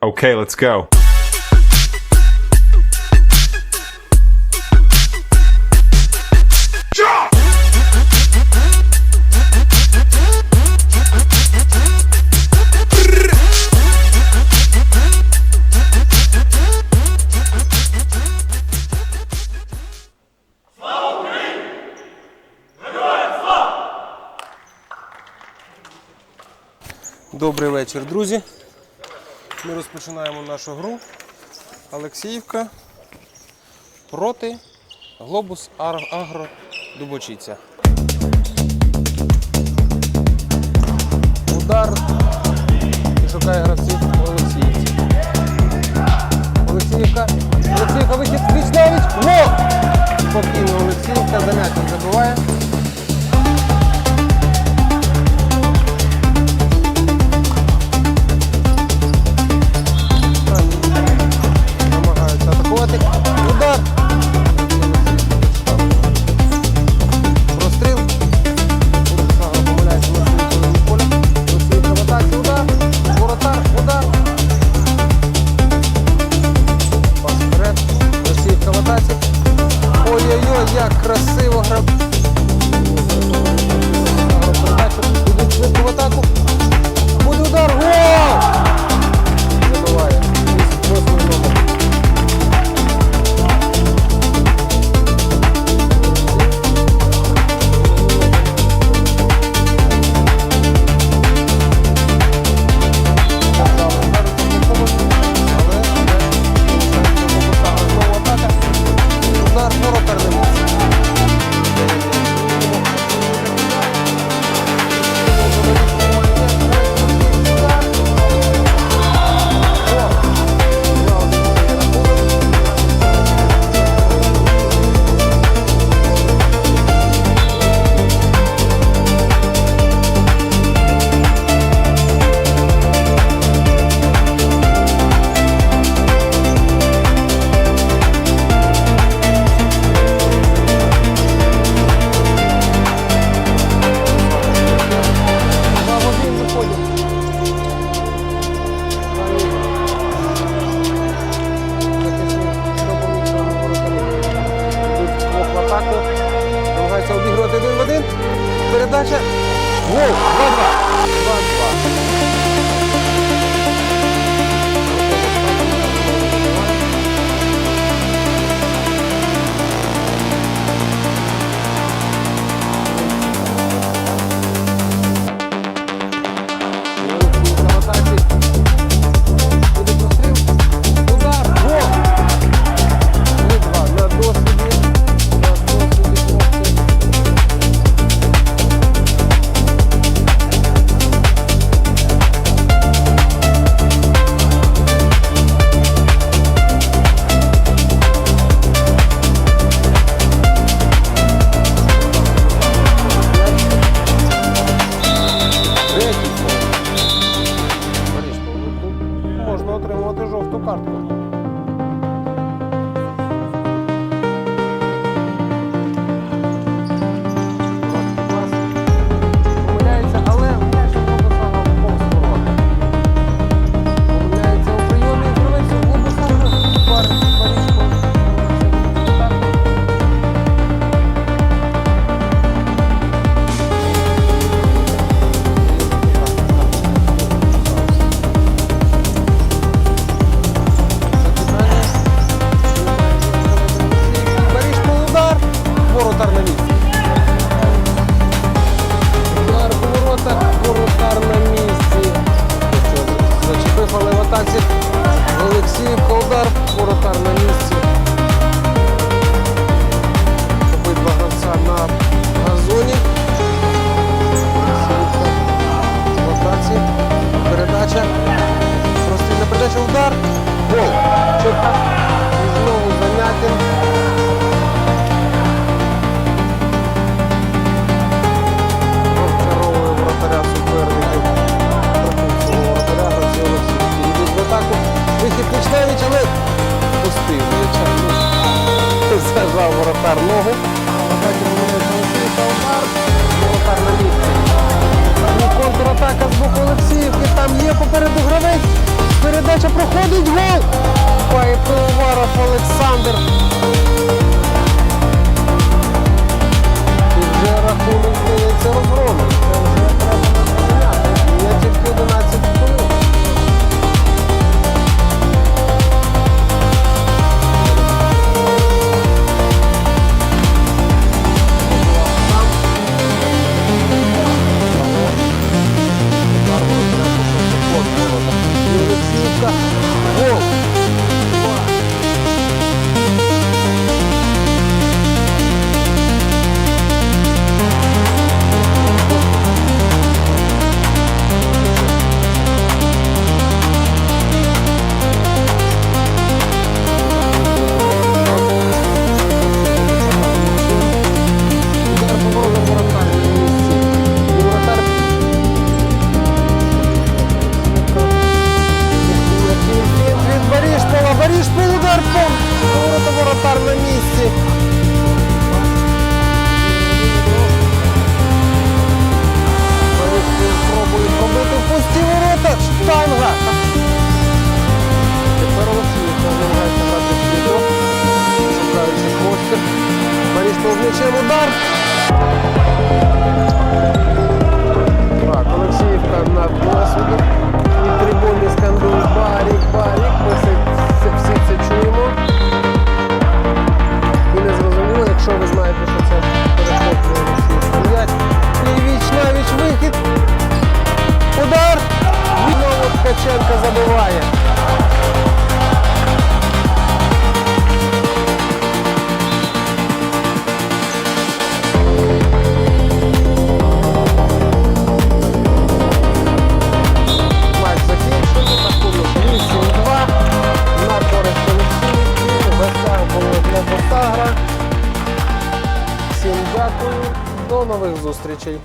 Okay, let's go. Добрий вечір, друзі. Ми розпочинаємо нашу гру. Олексіївка проти Глобус Агро Дубочиця. як красиво гра. Передача. в атаку. Буде удар. Гол! Смішна річ, але пустив я часу. Зажав воротар ногу. А потім Олексій Калмар, воротар на місці. Контратака з боку Олексіївки, там є попереду гравець. Передача проходить гол. Пайпиловаров Олександр. Bye. зустрічей.